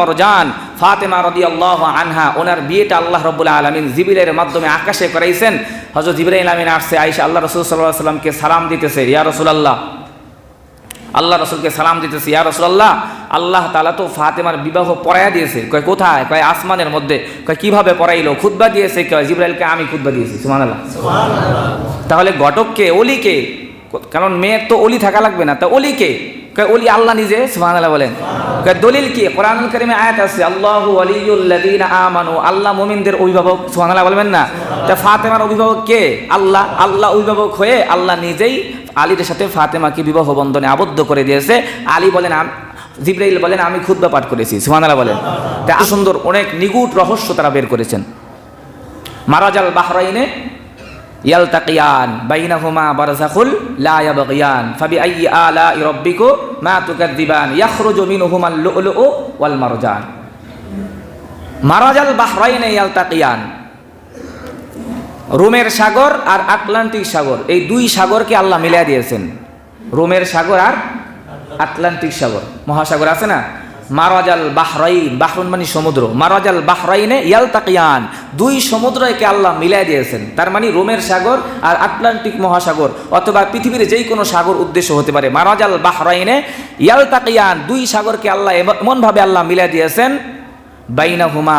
মরজান ফাতেমা রদি আল্লাহ আনহা ওনার বিয়েটা আল্লাহ রব্বুল্লাহ আলমিন জিবিলের মাধ্যমে আকাশে করাইছেন। হজরত জিবরাইল আমিন আসছে আইসা আল্লাহ রসুল সাল্লাহ সাল্লামকে সালাম দিতেছে ইয়া রসুলাল্লাহ। আল্লাহ রসুলকে সালাম দিতেছে ইয়া রসুল্লাহ আল্লাহ তালা তো ফাতেমার বিবাহ পড়াইয়া দিয়েছে। কয় কোথায়? কয় আসমানের মধ্যে। কয় কীভাবে পড়াইলো খুদ্া দিয়েছে কয় জিব্রাইলকে আমি খুদ্া দিয়েছি। সুমান আল্লাহ তাহলে ঘটককে অলিকে কারণ মেয়ের তো অলি থাকা লাগবে না। তা অলিকে কয় অলি আল্লাহ নিজে আল্লাহ বলেন। দলিল কি? কোরআন কারিমে আয়াত আছে, আল্লাহ আলিউল্লাদিন আমানু, আল্লাহ মুমিনদের অভিভাবক সুমান আল্লাহ বলবেন না? তা ফাতেমার অভিভাবক কে? আল্লাহ আল্লাহ অভিভাবক হয়ে আল্লাহ নিজেই আলীর সাথে ফাতেমাকে বিবাহ বন্ধনে আবদ্ধ করে দিয়েছে। আলী বলেন জিব্রাইল বলেন, আমি খুদ্া পাঠ করেছি সুমানালা বলেন। তা সুন্দর, অনেক নিগুট রহস্য তারা বের করেছেন। মারাজাল বাহরাইনে ইয়ালতাকিয়ান বাইনাহুমা বারজাখুল লা ইয়াবগিয়ান। ফাবি আইয়ি আলা রাব্বিকু মা তুকাদ্দিবান। ইয়াখরুজু মিনহুমাল লুলু ওয়াল মারজান। মারাজাল বাহরাইনে ইয়ালতাকিয়ান। রোমের সাগর আর আটলান্টিক সাগর। এই দুই সাগরকে আল্লাহ মিলিয়ে দিয়েছেন। রোমের সাগর আর আটলান্টিক সাগর। মহাসাগর আছে না? মারাজাল বাহরাইন বাহরুন মানে সমুদ্র। মারাজাল বাহরাইনে ইয়াল তাকিয়ান দুই সমুদ্রকে আল্লাহ মিলাই দিয়েছেন। তার মানে রোমের সাগর আর আটলান্টিক মহাসাগর, অথবা পৃথিবীর যেই কোনো সাগর উদ্দেশ্য হতে পারে। মারাজাল বাহরাইনে ইয়াল তাকিয়ান দুই সাগরকে আল্লাহ এমনভাবে আল্লাহ মিলাই দিয়েছেন বাইনা হুমা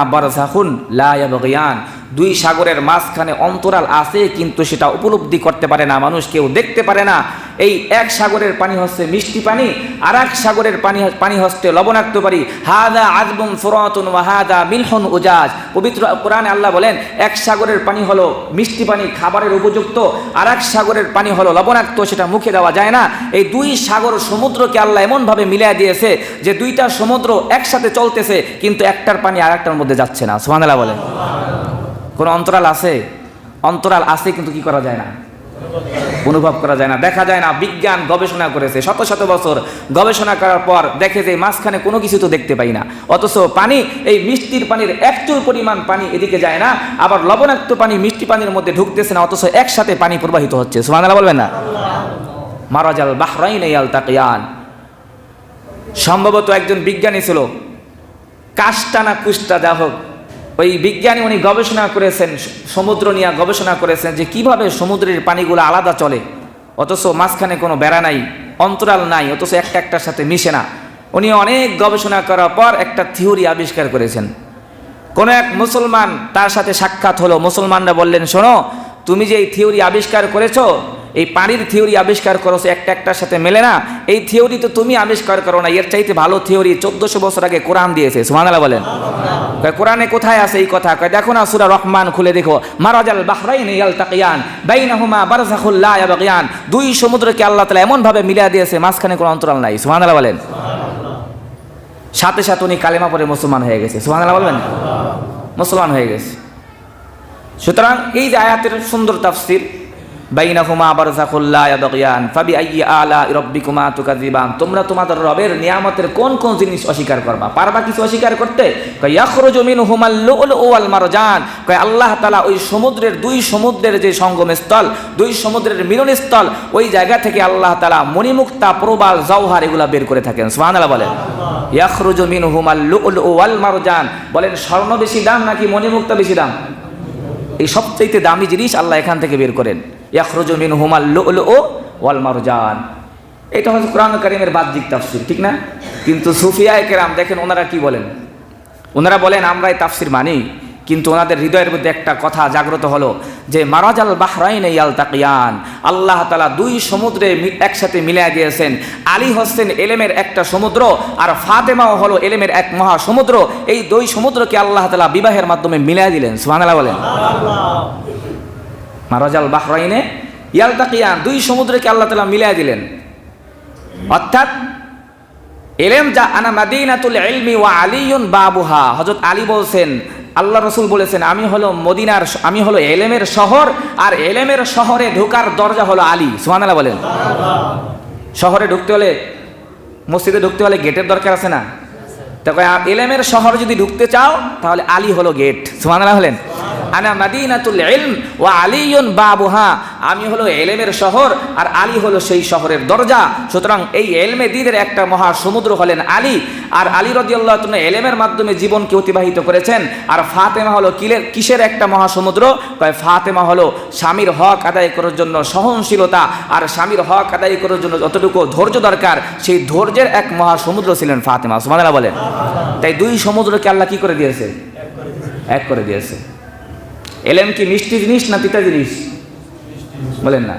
লা ইয়াবগিয়ান। দুই সাগরের মাঝখানে অন্তরাল আছে, কিন্তু সেটা উপলব্ধি করতে পারে না, মানুষ কেউ দেখতে পারে না। এই এক সাগরের পানি হচ্ছে মিষ্টি পানি আর এক সাগরের পানি পানি হচ্ছে লবণাক্ত পানি। হাদা আজবুম ফুরাতুন ওয়া হাদা মিলহুন উজাজ। পবিত্র কোরআনে আল্লাহ বলেন, এক সাগরের পানি হলো মিষ্টি পানি, খাবারের উপযুক্ত আর এক সাগরের পানি হলো লবণাক্ত, সেটা মুখে দেওয়া যায় না। এই দুই সাগর সমুদ্রকে আল্লাহ এমনভাবে মিলিয়ে দিয়েছে যে দুইটা সমুদ্র একসাথে চলতেছে, কিন্তু একটার পানি আর একটার মধ্যে যাচ্ছে না। সুবহানাল্লাহ বলেন। কোনো অন্তরাল আছে? অন্তরাল আছে কিন্তু কি করা যায় না? অনুভব করা যায় না। দেখা যায় না, বিজ্ঞান গবেষণা করেছে, শত শত বছর গবেষণা করার পর দেখে যে মাঝখানে কোনো কিছু তো দেখতে পাই না। অথচ পানি, এই মিষ্টির পানির একচুল পরিমাণ পানি এদিকে যায় না, আবার লবণাক্ত পানি মিষ্টি পানির মধ্যে ঢুকতেছে না, অথচ একসাথে পানি প্রবাহিত হচ্ছে। সুবহানাল্লাহ বলবেন না? মারাজাল বাহরাইন ইয়াল তাকিয়ান। সম্ভবত একজন বিজ্ঞানী ছিল। কাষ্টা না কুষ্টা যা হোক ওই বিজ্ঞানী উনি গবেষণা করেছেন, সমুদ্র নিয়ে গবেষণা করেছেন যে কীভাবে সমুদ্রের পানিগুলো আলাদা চলে। অথচ মাঝখানে কোনো বেড়া নাই, অন্তরাল নাই, অথচ একটা একটার সাথে মিশে না। উনি অনেক গবেষণা করার পর একটা থিওরি আবিষ্কার করেছেন। কোনো এক মুসলমান তার সাথে সাক্ষাৎ হলো। মুসলমানরা বললেন, শোনো, তুমি যে এই থিওরি আবিষ্কার করেছ এই পানির থিওরি আবিষ্কার করেছ একটা একটার সাথে মেলে না। এই থিওরি তো তুমি আবিষ্কার করো না, এর চাইতে ভালো থিওরি চোদ্দশো বছর আগে কোরআন দিয়েছে সুমানালা বলেন। কোরআনে কোথায় আছে এই কথা? কয়, দেখো না সুরা রহমান খুলে দেখো। মারাজাল বাহরাইন ইয়ালতাকিয়ান, বাইনাহুমা বারজাখুল লা ইয়াবগিয়ান। দুই সমুদ্রকে আল্লাহ তাআলা এমন ভাবে মিলিয়ে দিয়েছে, মাঝখানে কোনো অন্তরাল নাই। সুবহানাল্লাহ বলেন। সাথে সাথে উনি কালেমা পরে মুসলমান হয়ে গেছে। সুবহানাল্লাহ বলবেন? মুসলমান হয়ে গেছে। সুতরাং এই যে আয়াতের সুন্দর তাফসির বাইনাহুমা বারজাখুল্লা ইয়াবগিয়ান ফাবি আইয়ি আলা রাব্বিকুমা তুকাযিবান। তোমরা তোমাদের রবের নিয়ামতের কোন কোন জিনিস অস্বীকার করবা? পারবা কিছু অস্বীকার করতে? কয়, ইয়াখরুজু মিনহুমাল লুলু ওয়াল মারজান। কয়, আল্লাহ তাআলা ওই সমুদ্রের দুই সমুদ্রের যে সঙ্গম স্থল দুই সমুদ্রের মিলনস্থল, ওই জায়গা থেকে আল্লাহ তাআলা মণিমুক্তা, প্রবাল, জওহার এগুলা বের করে থাকেন। সুবহানাল্লাহ বলেন। ইয়াখরুজু মিনহুমাল লুলু ওয়াল মারজান। বলেন, স্বর্ণ বেশি দাম নাকি মণিমুক্তা বেশি দাম? এই সবচাইতে দামি জিনিস আল্লাহ এখান থেকে বের করেন। ইয়াখরুজু মিন হুমাল লুলু ওয়াল মারজান। এটা হচ্ছে কোরআন কারিমের বাহ্যিক তাফসির, ঠিক না? কিন্তু সুফিয়া কেরাম দেখেন ওনারা কি বলেন? ওনারা বলেন, আমরা এই তাফসির মানি, কিন্তু ওনাদের হৃদয়ের মধ্যে একটা কথা জাগ্রত হলো যে, মারাজাল বাহরাইন ইয়াল তাকিয়ান আল্লাহ তালা দুই সমুদ্রে একসাথে মিলিয়ে দিয়েছেন। আলী হোসেন এলেমের একটা সমুদ্র আর ফাতেমাও হলো এলেমের এক মহা সমুদ্র এই দুই সমুদ্রকে আল্লাহ তালা বিবাহের মাধ্যমে মিলিয়ে দিলেন, সুবহানাল্লাহ বলেন। মারাজাল বাহরাইনে ইয়াল তাকিয়ান দুই সমুদ্রকে আল্লাহ তালা মিলিয়ে দিলেন। অর্থাৎ, এলেম যা আনা মাদিনাতুল ইলমি ওয়া আলিয়ুন বাবুহা। হযরত আলী বলছেন, আল্লাহ রসুল বলেছেন, আমি হলো মদিনার আমি হলো এলেমের শহর, আর এলেমের শহরে ঢোকার দরজা হলো আলী। সুবহানাল্লাহ বলেন। শহরে ঢুকতে হলে, মসজিদে ঢুকতে হলে গেটের দরকার আছে না? তো এলেমের শহর যদি ঢুকতে চাও, তাহলে আলী হলো গেট। সুবহানাল্লাহ হলেন আনা মাদিনাতুল ইলম ওয়া আলিয়ুন বাবুহা। আমি হলো এলেমের শহর আর আলী হলো সেই শহরের দরজা। সুতরাং এই এলমে দিনের একটা মহা সমুদ্র হলেন আলী। আর আলী রদিয়াল্লাহ তুমি এলেমের মাধ্যমে জীবনকে অতিবাহিত করেছেন। আর ফাতেমা হলো কিলের কিসের একটা মহাসমুদ্র? কয়, ফাতেমা হলো স্বামীর হক আদায় করার জন্য সহনশীলতা। আর স্বামীর হক আদায় করার জন্য যতটুকু ধৈর্য দরকার, সেই ধৈর্যের এক মহাসমুদ্র ছিলেন ফাতেমা। সুমানা বলেন। তাই দুই সমুদ্রকে আল্লাহ কি করে দিয়েছে? এক করে দিয়েছে। এলেম কি মিষ্টি জিনিস না তিতা জিনিস? বলেন না।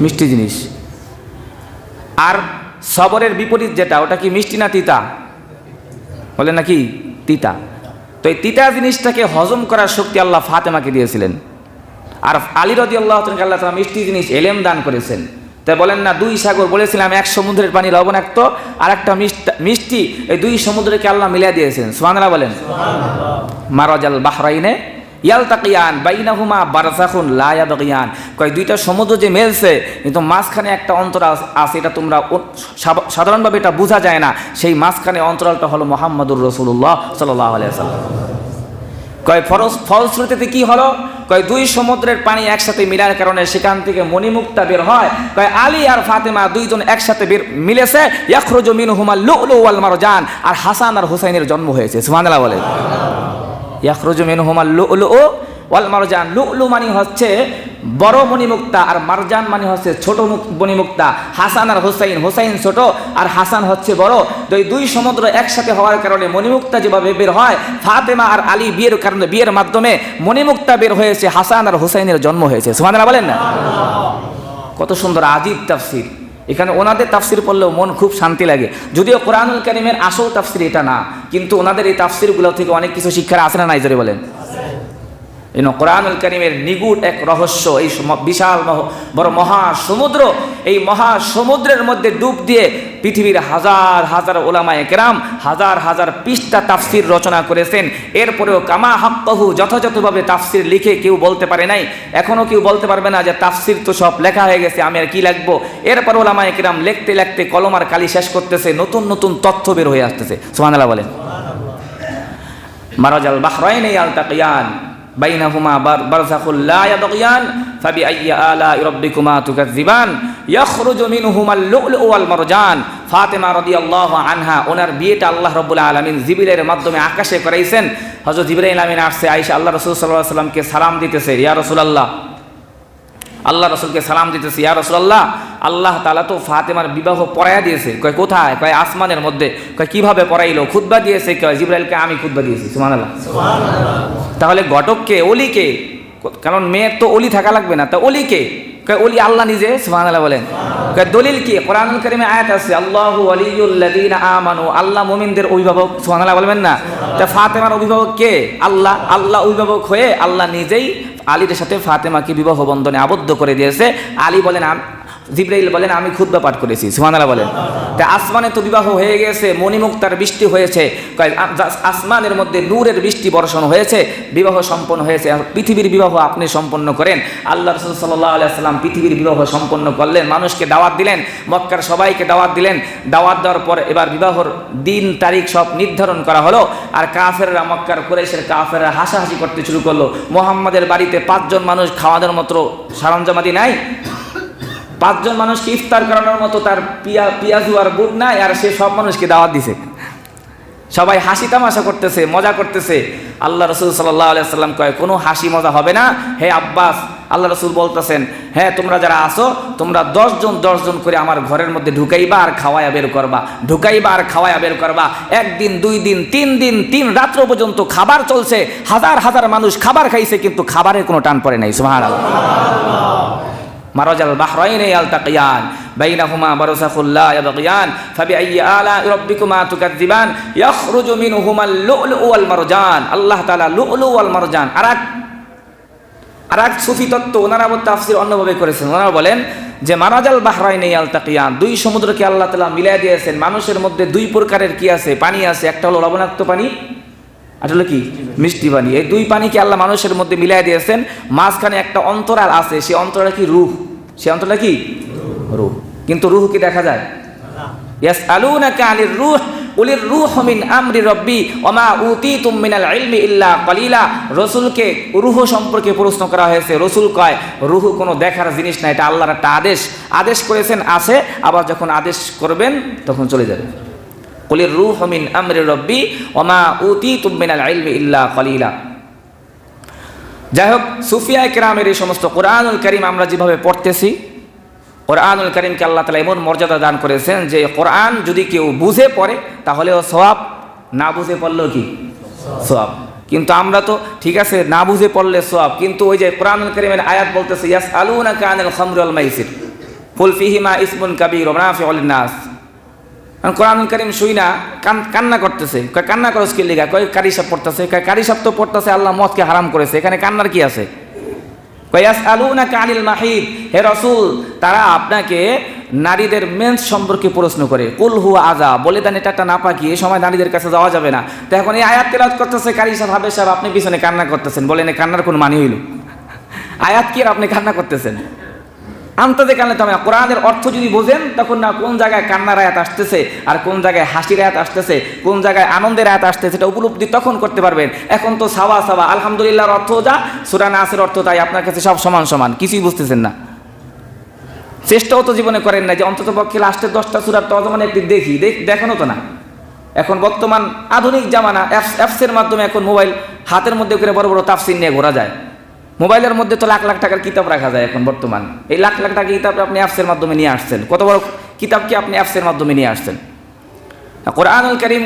মিষ্টি জিনিস। আর সবরের বিপরীত যেটা ওটা কি মিষ্টি না তিতা? বলেন নাকি তিতা। তো এই তিতা জিনিসটাকে হজম করার শক্তি আল্লাহ ফাতেমাকে দিয়েছিলেন। আর আলী রদি আল্লাহ আল্লাহ তালা মিষ্টি জিনিস এলেম দান করেছেন। তাই বলেন না দুই সাগর বলেছিলাম এক সমুদ্রের পানি লবণাক্ত আর একটা মিষ্টি এই দুই সমুদ্রকে আল্লাহ মিলিয়ে দিয়েছেন। সোহানরা বলেন। মারাজাল বাহরাইনে ইয়ালতাকিয়ান বাইনাহুমা বারজাখুন লা ইয়াবগিয়ান। কয়, দুইটা সমুদ্র যে মেলছে, কিন্তু মাঝখানে একটা অন্তরাল আছে, এটা তোমরা সাধারণভাবে এটা বোঝা যায় না। সেই মাঝখানে অন্তরালটা হলো মোহাম্মদুর রসুল্লাহ সাল্লাহ আলিয়া কয় ফরস ফলশ্রুতিতে কি হলো? কয়, দুই সমুদ্রের পানি একসাথে মিলার কারণে সেখান থেকে মণিমুক্তা বের হয়। কয়, আলী আর ফাতেমা দুইজন একসাথে বের, মিলেছে। ইয়াখরুজু মিনহুমা লুলু ওয়াল মারজান। আর হাসান আর হুসাইনের জন্ম হয়েছে। সুবহানাল্লাহ বলে। ইয়াখরুজু মিনহুমা লুলু ওয়াল মারজান। লুলু মানে হচ্ছে বড় মণিমুক্তা আর মারজান মানে হচ্ছে ছোট মুক- মণিমুক্তা। হাসান আর হুসাইন। হুসাইন ছোট আর হাসান হচ্ছে বড়। এই দুই সমুদ্র একসাথে হওয়ার কারণে মণিমুক্তা যেভাবে বের হয়, ফাতেমা আর আলী বিয়ের কারণে বিয়ের মাধ্যমে মণিমুক্তা বের হয়েছে, হাসান আর হুসাইনের জন্ম হয়েছে। সুমানরা বলেন না? কত সুন্দর, আজীব তাফসির। এখানে ওনাদের তাফসির পড়লেও মন খুব শান্তি লাগে। যদিও কোরআনুল কারিমের আসল তাফসির এটা না, কিন্তু ওনাদের এই তাফসিরগুলো থেকে অনেক কিছু শিক্ষার আসে না নাই, জোরে বলেন। এই কোরআনুল করিমের নিগুট এক রহস্য, এই বিশাল বড় মহা সমুদ্র এই মহা সমুদ্রের মধ্যে ডুব দিয়ে পৃথিবীর হাজার হাজার ওলামায়ে কেরাম হাজার হাজার পৃষ্ঠা তাফসির রচনা করেছেন। এরপরেও কামা হাক্কহু, যথাযথভাবে তাফসির লিখে কেউ বলতে পারে নাই। এখনও কেউ বলতে পারবে না যে তাফসির তো সব লেখা হয়ে গেছে, আমি আর কি লিখব? এরপর ওলামায়ে কেরাম লিখতে লিখতে কলম আর কালি শেষ করতেছে, নতুন নতুন তথ্য বের হয়ে আসতেছে। সুবহানাল্লাহ বলেন। মারাজাল বাহরাইন ইয়ালতাকিয়ান বাইনাহুমা برزخ لا يبغيان فبأي آلاء ربكما تكذبان يخرج منهما اللؤلؤ والمرجان ফাতেমা রাদিয়াল্লাহু আনহা, ওনার বিয়েটা আল্লাহ রাব্বুল আলামিন জিবিলের মাধ্যমে আকাশে করাইছেন। হযরত জিবরাইল আমিন আসছে, আয়েশা আল্লাহ রাসূল আলাইহি সাল্লামকে সালাম দিতেছে, ইয়া রাসূলুল্লাহ আল্লাহ রসুলকে সালাম দিতেছে ইয়া রসুল্লাহ আল্লাহ তালা তো ফাতেমার বিবাহ পড়াইয়া দিয়েছে। কয় কোথায়? কয় আসমানের মধ্যে। কয় কীভাবে পড়াইলো খুদ্া দিয়েছে। কয় জিব্রাইলকে আমি খুতবা দিয়েছি। সুমান আল্লাহ তাহলে ঘটককে অলিকে কারণ মেয়ের তো অলি থাকা লাগবে না। তা অলিকে অলি আল্লাহ নিজে সুমান আল্লাহ বলেন দলিল কি? কোরআন করিমে আয়াত আছে, আল্লাহ ওয়ালিয়ুল্লাযীনা আমানু, আল্লাহ মোমিনদের অভিভাবক, সুবহানাল্লাহ বলবেন না? তা ফাতেমার অভিভাবক কে? আল্লাহ আল্লাহ অভিভাবক হয়ে আল্লাহ নিজেই আলীর সাথে ফাতেমাকে বিবাহ বন্ধনে আবদ্ধ করে দিয়েছে। আলী বলেন জিব্রাইল বলেন, আমি খুদ্া পাঠ করেছি। সুবহানাল্লাহ বলেন। তা আসমানে তো বিবাহ হয়ে গেছে, মণিমুক্তার বৃষ্টি হয়েছে। আসমানের মধ্যে নূরের বৃষ্টি বর্ষণ হয়েছে, বিবাহ সম্পন্ন হয়েছে। পৃথিবীর বিবাহ আপনি সম্পন্ন করেন। আল্লাহ রসুল সাল্লাহ আলাইসাল্লাম পৃথিবীর বিবাহ সম্পন্ন করলেন, মানুষকে দাওয়াত দিলেন, মক্কার সবাইকে দাওয়াত দিলেন। দাওয়াত দেওয়ার পর এবার বিবাহর দিন, তারিখ সব নির্ধারণ করা হলো। আর কাফেররা, মক্কার কুরাইশের কাফেররা হাসাহাসি করতে শুরু করল। মোহাম্মদের বাড়িতে পাঁচজন মানুষ খাওয়ানোর মতো সরঞ্জামাদি নাই। পাঁচজন মানুষকে ইফতার করানোর মতো তার পিয়া, পিয়াজু আর বুট নাই, আর সে সব মানুষকে দাওয়াত দিছে। সবাই হাসি তামাশা করতেছে, মজা করতেছে। আল্লাহ রসুল সাল্লাহ সাল্লাম কয়, কোনো হাসি মজা হবে না? হে আব্বাস, আল্লাহ রসুল বলতেছেন হ্যাঁ তোমরা যারা আসো তোমরা দশজন দশজন করে আমার ঘরের মধ্যে ঢুকাইবা আর খাওয়াইয়া বের করবা। ঢুকাইবা আর খাওয়াইয়া বের করবা। একদিন, দুই দিন, তিন দিন, তিন রাত্র পর্যন্ত খাবার চলছে। হাজার হাজার মানুষ খাবার খাইছে, কিন্তু খাবারের কোনো টান পড়ে নাই। সুহার মারাজাল বাহরাইনে ইয়ালতাকিয়ান বাইনাহুমা বারসাখুল্লা ইয়াবগিয়ান ফাবিআইয়ি আলা রাব্বিকুমা তুকাজ্জিবান ইয়াখরুজু মিনহুমাল লুলু ওয়াল মারজান। আল্লাহ তাআলা লুলু ওয়াল মারজান। আরাক আরাক সুফি তত্ত্ব ওনারা আবার তাফসীর অন্যভাবে করেছেন। ওনারা বলেন যে মারাজাল বাহরাইনে ইয়ালতাকিয়ান দুই সমুদ্রকে আল্লাহ তাআলা মিলাই দিয়েছেন। মানুষের মধ্যে দুই প্রকারের কি আছে? পানি আছে। একটা হলো লবণাক্ত পানি আর হলো কি? মিষ্টি পানি এই দুই পানিকে আল্লাহ মানুষের মধ্যে মিলাই দিয়েছেন। মাঝখানে একটা অন্তরাল আছে সে অন্তরাল কি? রুহ। সে অন্তরাল কি? রুহ। কিন্তু রুহ কি দেখা যায়? ইয়াস আলু না আনির রুহ, উলির রুহ মিন আমরি রব্বি, ওমা উতি মিনাল ইলমি ইল্লা কলিলা। রসুলকে রুহ সম্পর্কে প্রশ্ন করা হয়েছে। রসুল কয়, রুহ কোনো দেখার জিনিস না, এটা আল্লাহর একটা আদেশ। আদেশ করেছেন, আছে। আবার যখন আদেশ করবেন, তখন চলে যাবে। কুলির রুহ মিন আমরি রব্বি ওমা উতি মিনাল ইলমি ইল্লা কলিলা। যাই হোক সুফিয়া কেরামের এই সমস্ত কোরআনুল করিম আমরা যেভাবে পড়তেছি, কোরআনুল করিমকে আল্লাহ তালা এমন মর্যাদা দান করেছেন যে কোরআন যদি কেউ বুঝে পড়ে, তাহলেও সওয়াব, না বুঝে পড়লেও কি? সোয়াব কিন্তু আমরা তো, ঠিক আছে, না বুঝে পড়লে সব কিন্তু ওই যে কোরআনুল করিমের আয়াত বলতেছে ইয়াস আলু না কানুল খমরুল মাইসির ফুল ফিহিমা ইসমুন কাবির ওমরাফি নাস কোরআনুল করিম শুই না, কান- কান্না করতেছে। কয়, কান্না করস কি লিগা? কয়, কারি সাপ পড়তেছে। কয়, কারি সাপ তো পড়তেছে, আল্লাহ মদকে হারাম করেছে। এখানে কান্নার কি আছে? কয়াস আলু না কানিল মাহিদ। হে রসুল, তারা আপনাকে নারীদের মেন্স সম্পর্কে প্রশ্ন করে। কুল হু আজা বলে দেন, এটা একটা নাপাকি। এই সময় নারীদের কাছে যাওয়া যাবে না। তো এখন এই আয়াত তেলাত করতেছে কারি সাহেব হাবে সাহেব আপনি পিছনে কান্না করতেছেন। বলেন কান্নার কোন মানি হইল? আয়াত কি আর আপনি কান্না করতেছেন? আন্তর্জাতিক কান্না তো কোরআনের অর্থ যদি বোঝেন, তখন না কোন জায়গায় কান্নার আয়াত আসতেছে আর কোন জায়গায় হাসির আয়াত আসতেছে, কোন জায়গায় আনন্দের আয়াত আসতেছে, সেটা উপলব্ধি তখন করতে পারবেন। এখন তো সাওয়া সাওয়া, আলহামদুলিল্লাহর অর্থ যা সুরান নাসের অর্থ তাই, আপনার কাছে সব সমান সমান, কিছুই বুঝতেছেন না। চেষ্টাও তো জীবনে করেন না যে অন্তত পক্ষে লাস্টের দশটা সুরার তজমানে একটি দেখি, দেখ, দেখানো তো না। এখন বর্তমান আধুনিক জামানা অ্যাপস অ্যাপসের মাধ্যমে এখন মোবাইল হাতের মধ্যে করে বড় বড় তাফসির নিয়ে ঘোরা যায়। মোবাইলের মধ্যে তো লাখ লাখ টাকার কিতাব রাখা যায় এখন বর্তমান। এই লাখ লাখ টাকার কিতাব আপনি অ্যাপসের মাধ্যমে নিয়ে আসছেন। কত বড় কিতাবকে আপনি অ্যাপসের মাধ্যমে নিয়ে আসছেন? কোরআনুল করিম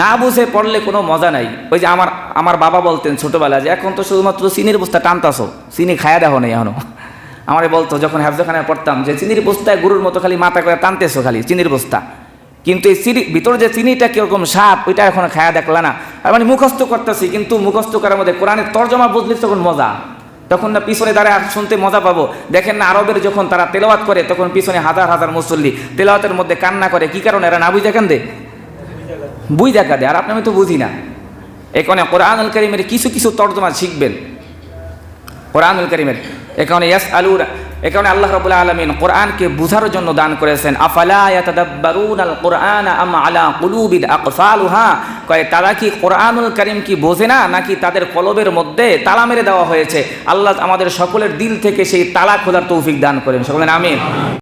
না বুঝে পড়লে কোনো মজা নাই। ওই যে আমার আমার বাবা বলতেন ছোটোবেলা যে, এখন তো শুধুমাত্র চিনির বস্তা টানতাছো, চিনি খায়া দেখো নেই এখনও। আমারে বলতো, যখন হাফজাখানায় পড়তাম যে, চিনির বস্তায় গরুর মতো খালি মাথা করে টানতেছো খালি, চিনির বস্তা। কিন্তু এই চিনি ভিতরে যে চিনিটা কীরকম সাপ, ওইটা এখন খায়া দেখলা না। মানে মুখস্থ করতেছি, কিন্তু মুখস্থ করার মধ্যে কোরআনের তর্জমা বুঝলে তখন মজা। তখন না পিছনে দাঁড়ায় শুনতে মজা পাবো। দেখেন না আরবের যখন তারা তেলাওয়াত করে, তখন পিছনে হাজার হাজার মুসল্লি তেলাওয়াতের মধ্যে কান্না করে। কি কারণে? এরা না বুঝে দে বুঝ দেখা দে আর আপনি আমি তো বুঝি না। এখানে কোরআনুল করিমের কিছু কিছু তর্জমা শিখবেন। কোরআনুল করিমের। এখানে ইয়াস আলুর এখানে আল্লাহ রবুল আলমিন কোরআনকে বুঝার জন্য দান করেছেন কয়, তারা কি কোরআনুল করিম কি বোঝে না, নাকি তাদের কলবের মধ্যে তালা মেরে দেওয়া হয়েছে? আল্লাহ আমাদের সকলের দিল থেকে সেই তালা খোলার তৌফিক দান করেন। সকলের আমিন।